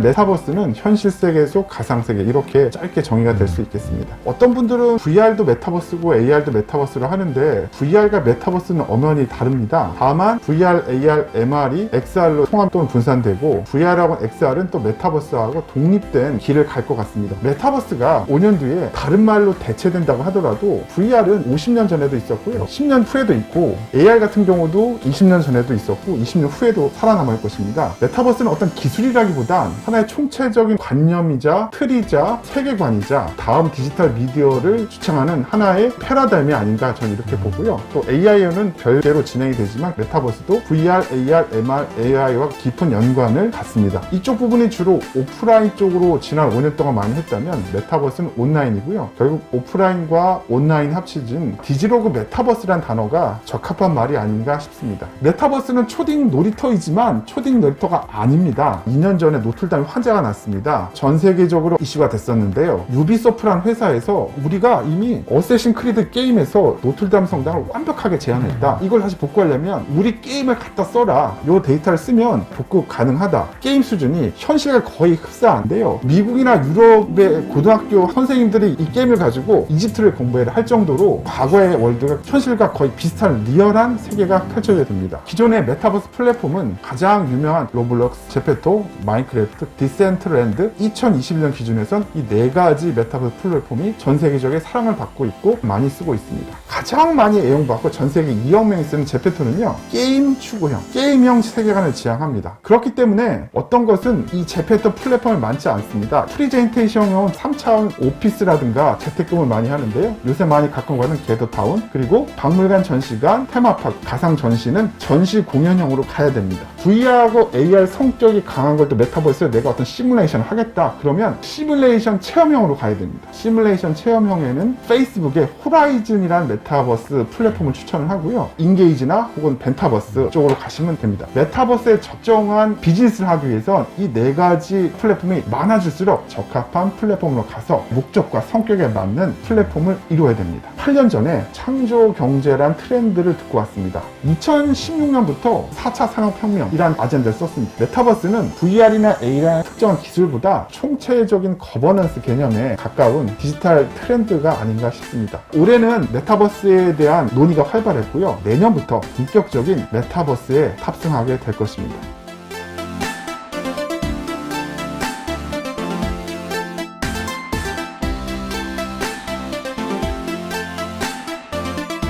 메타버스는 현실 세계 속 가상 세계 이렇게 짧게 정의가 될 수 있겠습니다. 어떤 분들은 VR도 메타버스고 AR도 메타버스로 하는데 VR과 메타버스는 엄연히 다릅니다. 다만 VR, AR, MR이 XR로 통합 또는 분산되고 VR하고 XR은 또 메타버스하고 독립된 길을 갈 것 같습니다. 메타버스가 5년 뒤에 다른 말로 대체된다고 하더라도 VR은 50년 전에도 있었고요. 10년 후에도 있고 AR 같은 경우도 20년 전에도 있었고 20년 후에도 살아남을 것입니다. 메타버스는 어떤 기술이라기보단 하나의 총체적인 관념이자 틀이자 세계관이자 다음 디지털 미디어를 주창하는 하나의 패러다임이 아닌가 저는 이렇게 보고요. 또 AI는 별개로 진행이 되지만 메타버스도 VR, AR, MR, AI와 깊은 연관을 갖습니다. 이쪽 부분이 주로 오프라인 쪽으로 지난 5년 동안 많이 했다면 메타버스는 온라인이고요. 결국 오프라인과 온라인 합치진 디지로그 메타버스란 단어가 적합한 말이 아닌가 싶습니다. 메타버스는 초딩 놀이터이지만 초딩 놀이터가 아닙니다. 2년 전에 노틀 담이 화제가 났습니다. 전 세계적으로 이슈가 됐었는데요. 유비소프란 회사에서 우리가 이미 어쌔신 크리드 게임에서 노틀담 성당을 완벽하게 제한했다. 이걸 다시 복구하려면 우리 게임을 갖다 써라. 요 데이터를 쓰면 복구 가능하다. 게임 수준이 현실과 거의 흡사한데요. 미국이나 유럽의 고등학교 선생님들이 이 게임을 가지고 이집트를 공부해야 할 정도로 과거의 월드가 현실과 거의 비슷한 리얼한 세계가 펼쳐져야 됩니다. 기존의 메타버스 플랫폼은 가장 유명한 로블록스, 제페토, 마인크래프트, 디센트랜드 2021년 기준에선 이 네 가지 메타버스 플랫폼이 전 세계적인 사랑을 받고 있고 많이 쓰고 있습니다. 가장 많이 애용받고 전 세계 2억 명이 쓰는 제페토는요 게임 추구형, 게임형 세계관을 지향합니다. 그렇기 때문에 어떤 것은 이 제페토 플랫폼을 많지 않습니다. 프리젠테이션형 3차원 오피스라든가 재택근무를 많이 하는데요. 요새 많이 가끔 가는 게더타운 그리고 박물관 전시관, 테마파크, 가상 전시는 전시 공연형으로 가야 됩니다. VR하고 AR 성격이 강한 걸 또 메타버스에 내가 어떤 시뮬레이션을 하겠다 그러면 시뮬레이션 체험형으로 가야 됩니다. 시뮬레이션 체험형에는 페이스북의 호라이즌이라는 메타버스 플랫폼을 추천을 하고요. 인게이지나 혹은 벤타버스 쪽으로 가시면 됩니다. 메타버스에 적정한 비즈니스를 하기 위해선 이 네 가지 플랫폼이 많아질수록 적합한 플랫폼으로 가서 목적과 성격에 맞는 플랫폼을 이루어야 됩니다. 8년 전에 창조 경제란 트렌드를 듣고 왔습니다. 2016년부터 4차 산업혁명이란 아젠다를 썼습니다. 메타버스는 VR이나 AR 의 특정한 기술보다 총체적인 거버넌스 개념에 가까운 디지털 트렌드가 아닌가 싶습니다. 올해는 메타버스에 대한 논의가 활발했고요. 내년부터 본격적인 메타버스에 탑승하게 될 것입니다.